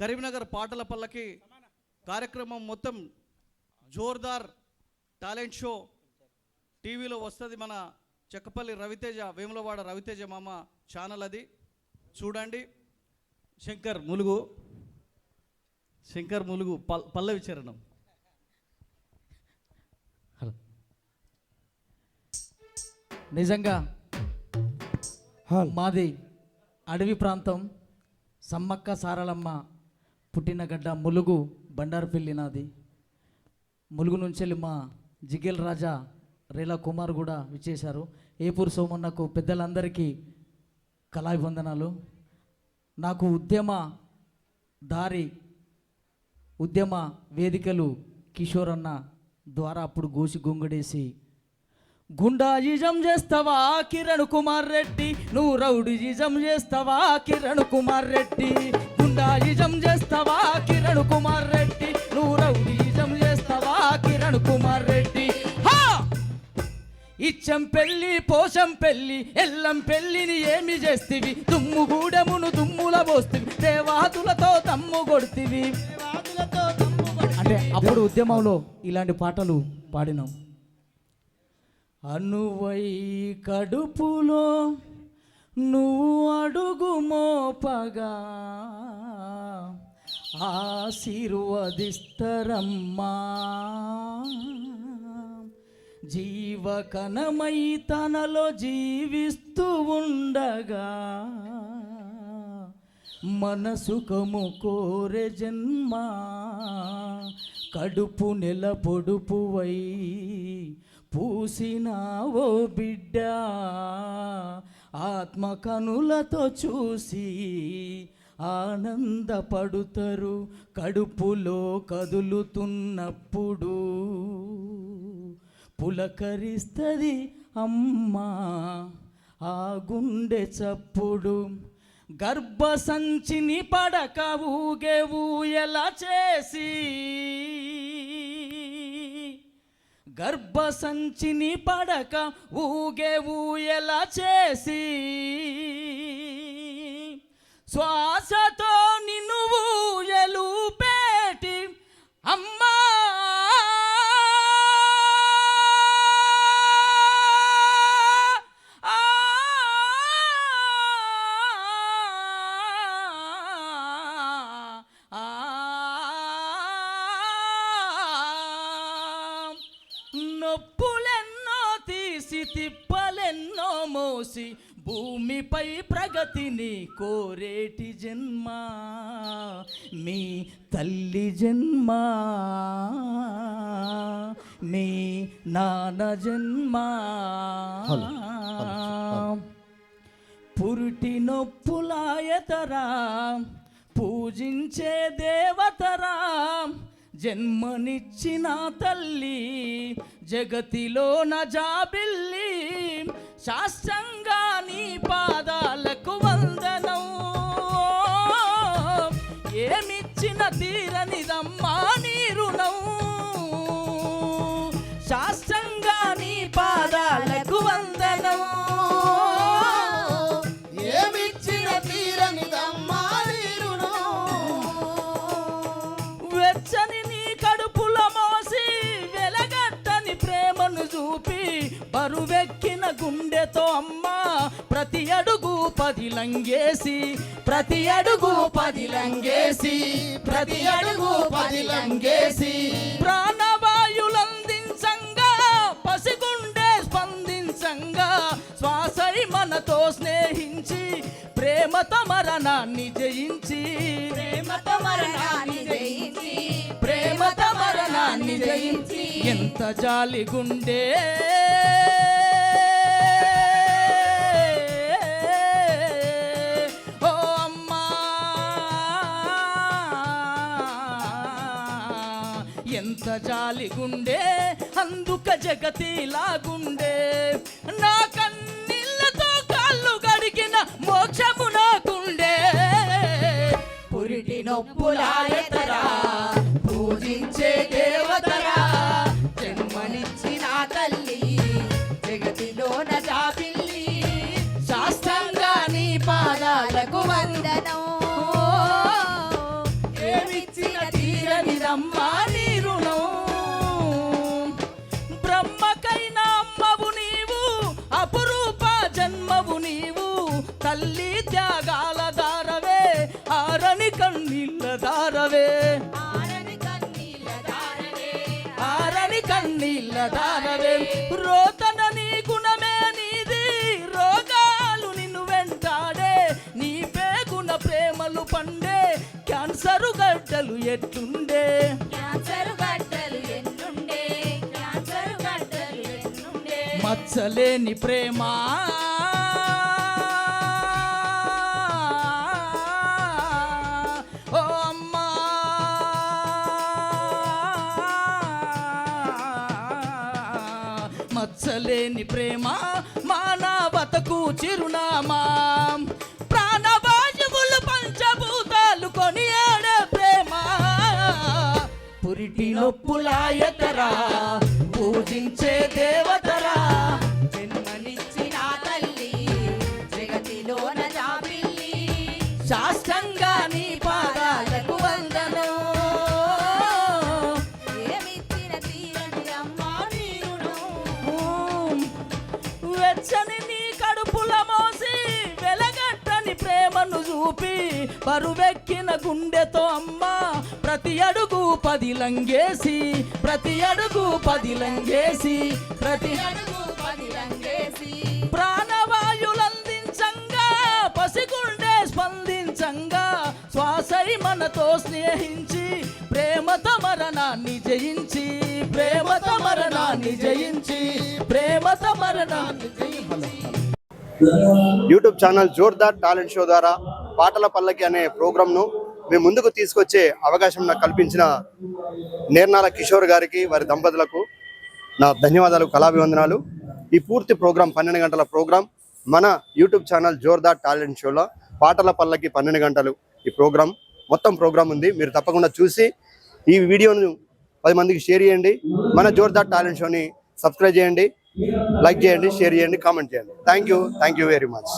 కరీంనగర్ పాటల పల్లకి కార్యక్రమం మొత్తం జోర్దార్ టాలెంట్ షో టీవీలో వస్తుంది మన చెక్కపల్లి రవితేజ వేములవాడ రవితేజ మామ ఛానల్ అది. చూడండి. శంకర్ ములుగు. శంకర్ ములుగు పల్ పల్లవి చరణం. హలో. నిజంగా మాది అడవి ప్రాంతం సమ్మక్క సారలమ్మ పుట్టిన గడ్డ ములుగు బండారుపల్లి నాది ములుగు నుంచి వెళ్ళి మా జిగేల్ రాజా రేలా కుమార్ కూడా విచ్చేశారు. ఏపూరు సోమన్నకు పెద్దలందరికీ కళాభివందనాలు. నాకు ఉద్యమ దారి ఉద్యమ వేదికలు కిషోర్ అన్న ద్వారా అప్పుడు గోసి గొంగడేసి గుండాయిజం చేస్తావా కిరణ్ కుమార్ రెడ్డి? నువ్వు రౌడీయిజం చేస్తావా కిరణ్ కుమార్ రెడ్డి? గుండాయిజం చేస్తావా? కిరణ్ కుమార్ రెడ్డి. నువ్వు రౌడీజం చేస్తావా? కిరణ్ కుమార్ రెడ్డి. ఇచ్చం పెళ్ళి పోషం పెళ్ళి ఎల్లం పెళ్ళిని ఏమి చేస్తివి? దుమ్ము గూడెమును దుమ్ముల పోస్తివి. దేవాదులతో తమ్ము కొడుతివి. అంటే అప్పుడు ఉద్యమంలో ఇలాంటి పాటలు పాడినాం. అనువై కడుపులో నువ్వు అడుగు మోపగా ఆశీర్వదిస్తరమ్మా. జీవకణమై తనలో జీవిస్తూ ఉండగా మనసుకము కోరె జన్మ కడుపు నెల పొడుపువై పూసినావో బిడ్డ. ఆత్మకనులతో చూసి ఆనందపడుతారు కడుపులో కదులుతున్నప్పుడు. పులకరిస్తుంది అమ్మా ఆ గుండె చప్పుడు. గర్భసంచిని పడక ఊగే ఊయల చేసి. గర్భసంచిని పడక ఊగే ఊయల చేసి. శ్వాసతో నిన్ను ఊయలు పేటి అమ్మా! నొప్పులెన్నో తీసి తిప్ప మోసి భూమిపై ప్రగతిని కోరేటి జన్మ మీ తల్లి జన్మ మీ నాన్న జన్మ. పురిటి నొప్పులాయతరా పూజించే దేవతరా జన్మనిచ్చిన తల్లి జగతిలో నజాబిల్లి శాస్త్రంగా నీ పాదాలకు వందనం. ఏమిచ్చిన తీరని చూపి బరువెక్కిన గుండెతో అమ్మ ప్రతి అడుగు పది లంగేసి ప్రతి అడుగు పది లంగేసి ప్రతి అడుగు పది లంగేసి. ప్రాణవాయులందించంగా పసిగుండె స్పందించంగా శ్వాసై మనతో స్నేహించి ప్రేమత మరణాన్ని జయించి. ప్రేమత మరణాన్ని జయించి. ప్రేమతో మరణాన్ని జయించి ఎంత జాలి గుండె? ఓ అమ్మా! ఎంత జాలి గుండె? అందుక జగతి లాగుండే నా కన్నీళ్ళతో కాళ్ళు గడిగిన మోక్షము నాకుండే. పురిటి నొప్పులాయతరా కన్నీళ్ళ దారవే రోతన నీ గుణమే నీది. రోగాలు నిన్ను వెంటాడే. నీ పేగున ప్రేమలు పండే. క్యాన్సర్ గడ్డలు ఎట్లుండే? క్యాన్సర్ గడ్డలు ఎన్నుండే క్యాన్సర్ గడ్డలు ఎన్నుండే మచ్చలేని ప్రేమ? మచ్చలేని ప్రేమ మానవతకు చిరునామా. ప్రాణవాయువులు పంచభూతాలు కొనియాడే ప్రేమ? పురిటి నొప్పులాయతరా పూజించే చూపి బరువెక్కిన గుండెతో అమ్మ ప్రతి అడుగు పది లంగేసి ప్రతి అడుగు పది లంగేసి ప్రతి అడుగు పది లంగేసి ప్రాణవాయులందించంగా పసిగుండె స్పందించంగా శ్వాసై మనతో స్నేహించి ప్రేమతో మరణాన్ని జయించి ప్రేమతో మరణాన్ని జయించి ప్రేమతో మరణాన్ని జయించి. YouTube channel Zordaar talent show ద్వారా పాటల పల్లకి అనే ప్రోగ్రామ్ను మేము ముందుకు తీసుకొచ్చే అవకాశం నాకు కల్పించిన నేర్నాల కిషోర్ గారికి వారి దంపతులకు నా ధన్యవాదాలు కళాభివందనాలు. ఈ పూర్తి ప్రోగ్రాం పన్నెండు గంటల ప్రోగ్రాం మన యూట్యూబ్ ఛానల్ జోర్దార్ టాలెంట్ షోలో పాటల పల్లకి పన్నెండు గంటలు ఈ ప్రోగ్రాం. మొత్తం ప్రోగ్రాం ఉంది. మీరు తప్పకుండా చూసి ఈ వీడియోను పది మందికి షేర్ చేయండి. మన జోర్దార్ టాలెంట్ షోని సబ్స్క్రైబ్ చేయండి. లైక్ చేయండి షేర్ చేయండి కామెంట్ చేయండి. Thank you thank you very much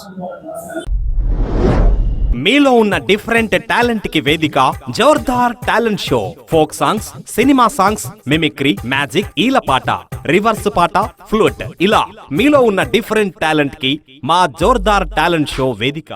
మీలో ఉన్న డిఫరెంట్ టాలెంట్కి వేదిక Zordaar talent show folk songs cinema songs mimicry magic ఈల పాట రివర్స్ పాట ఫ్లూట్ ఇలా మీలో ఉన్న డిఫరెంట్ టాలెంట్కి మా జోర్దార్ టాలెంట్ షో వేదిక.